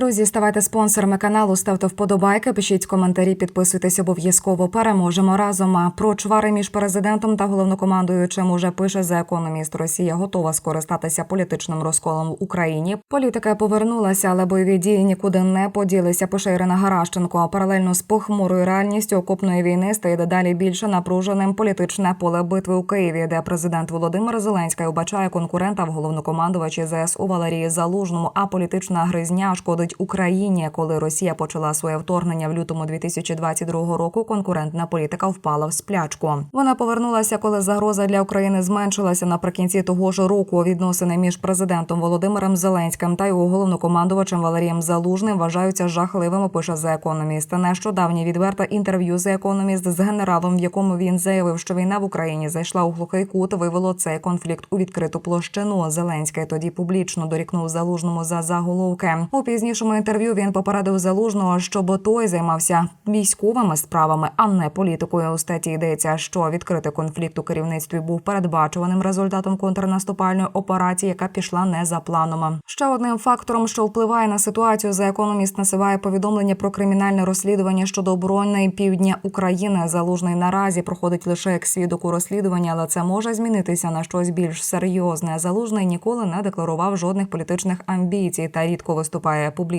Друзі, ставайте спонсорами каналу, ставте вподобайки, пишіть коментарі, підписуйтесь обов'язково. Переможемо разом. А Про чвари між президентом та головнокомандуючим уже пише за економіст. Росія готова скористатися політичним розколом в Україні. Політика повернулася, але бойові дії нікуди не поділися. Пише Ірина Гаращенко. Паралельно з похмурою реальністю окопної війни стає дедалі більше напруженим політичне поле битви у Києві, де президент Володимир Зеленський обачає конкурента в головнокомандувачі ЗС у Валерії Залужному. А політична гризня шкодить Україні, коли Росія почала своє вторгнення в лютому 2022 року. Конкурентна політика впала в сплячку. Вона повернулася, коли загроза для України зменшилася наприкінці того ж року. Відносини між президентом Володимиром Зеленським та його головнокомандувачем Валерієм Залужним вважаються жахливими. Пише за економіст. Нещодавнє відверте інтерв'ю за економіст з генералом, в якому він заявив, що війна в Україні зайшла у глухий кут, вивело цей конфлікт у відкриту площину. Зеленський тоді публічно дорікнув залужному за заголовки. У пізнішому інтерв'ю він попередив залужного, щоб той займався військовими справами, а не політикою. У статті йдеться, що відкритий конфлікт у керівництві був передбачуваним результатом контрнаступальної операції, яка пішла не за планом. Ще одним фактором, що впливає на ситуацію, за економіст насиває повідомлення про кримінальне розслідування щодо оборони півдня України. Залужний наразі проходить лише як свідок у розслідуванні, але це може змінитися на щось більш серйозне. Залужний ніколи не декларував жодних політичних амбіцій та рідко виступає публічно.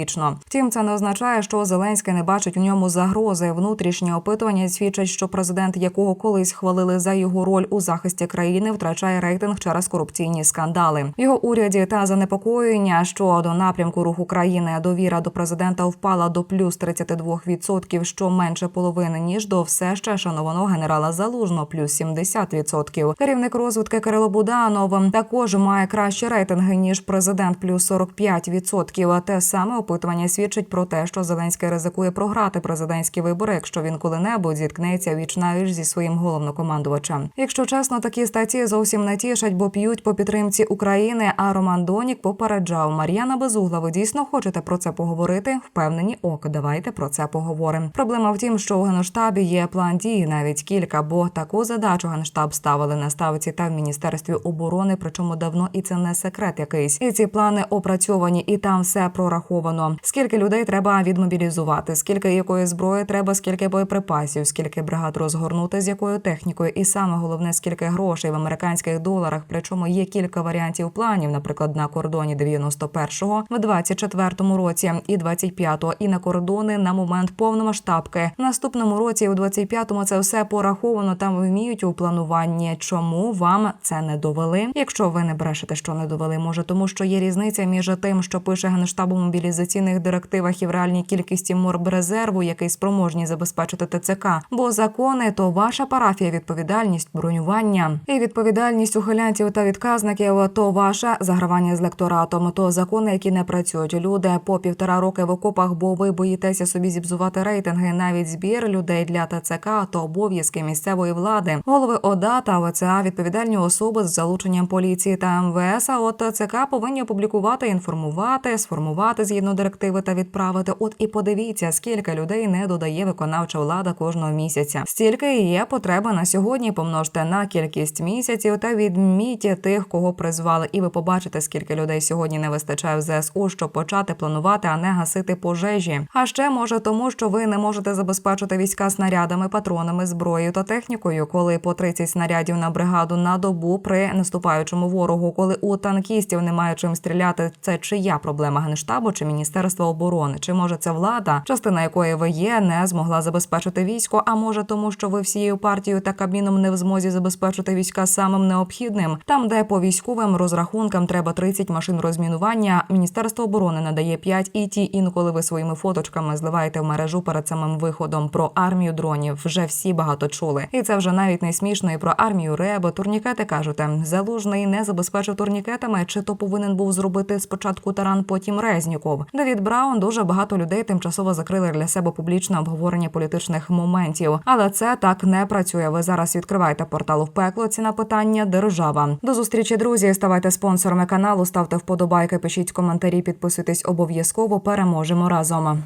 Втім, це не означає, що Зеленський не бачить у ньому загрози. Внутрішні опитування свідчать, що президент, якого колись хвалили за його роль у захисті країни, втрачає рейтинг через корупційні скандали. Його уряді та занепокоєння щодо напрямку руху країни довіра до президента впала до плюс 32%, що менше половини ніж до все ще шанованого генерала Залужного, плюс 70%. Керівник розвитки Кирило Буданов також має кращі рейтинги ніж президент, плюс 45%. А те саме опитування свідчить про те, що Зеленський ризикує програти президентські вибори, якщо він коли-небудь зіткнеться віч навіч зі своїм головнокомандувачем. Якщо чесно, такі статті зовсім не тішать, бо п'ють по підтримці України. А Роман Донік попереджав Мар'яна Безугла. Ви дійсно хочете про це поговорити? Впевнені, ок, давайте про це поговоримо. Проблема в тім, що у генштабі є план дії, навіть кілька, бо таку задачу генштаб ставили на ставці та в міністерстві оборони. Причому давно і це не секрет якийсь. І ці плани опрацьовані, і там все прораховано. Скільки людей треба відмобілізувати, скільки якої зброї треба, скільки боєприпасів, скільки бригад розгорнути, з якою технікою, і саме головне, скільки грошей в американських доларах. Причому є кілька варіантів планів, наприклад, на кордоні 91-го, в 24-му році і 25-го, і на кордони на момент повномасштабки. В наступному році, у 25-му це все пораховано. Там вміють у плануванні. Чому вам це не довели? Якщо ви не брешете, що не довели, може тому, що є різниця між тим, що пише генштаб у мобілізаційних директивах і в реальній кількості морбрезерву, який спроможні забезпечити ТЦК. Бо закони то ваша парафія, відповідальність, бронювання і відповідальність ухилянців та відказників. То ваша загравання з лекторатом, то закони, які не працюють. Люди по півтора роки в окопах, бо ви боїтеся собі зібзувати рейтинги. Навіть збір людей для ТЦК, то обов'язки місцевої влади, голови ОДА та ВЦА, відповідальні особи з залученням поліції та МВС. А от ТЦК повинні опублікувати, інформувати, сформувати згідно директиви та відправити. От і подивіться, скільки людей не додає виконавча влада кожного місяця. Стільки і є потреба на сьогодні. Помножте на кількість місяців та відмітьте тих, кого призвали, і ви побачите, скільки людей сьогодні не вистачає в ЗСУ, щоб почати планувати, а не гасити пожежі. А ще може тому, що ви не можете забезпечити війська снарядами, патронами, зброєю та технікою, коли по 30 снарядів на бригаду на добу при наступаючому ворогу, коли у танкістів немає чим стріляти. Це чия проблема генштабу чи міністерства оборони? Чи може це влада, частина якої ви є, не змогла забезпечити військо? А може тому, що ви всією партією та кабіном не в змозі забезпечити війська самим необхідним? Там, де по військовим розрахункам треба 30 машин розмінування, міністерство оборони надає 5 і ті інколи ви своїми фоточками зливаєте в мережу перед самим виходом про армію дронів. Вже всі багато чули, і це вже навіть не смішно. І про армію реби турнікети кажете. Залужний не забезпечив турнікетами. Чи то повинен був зробити спочатку таран, потім Резніков? Девід Браун дуже багато людей тимчасово закрили для себе публічне обговорення політичних моментів, але це так не працює. Ви зараз відкриваєте портал в пекло. Ціна питання держава. До зустрічі, друзі. Ставайте спонсорами каналу, ставте вподобайки, пишіть коментарі, підписуйтесь обов'язково. Переможемо разом.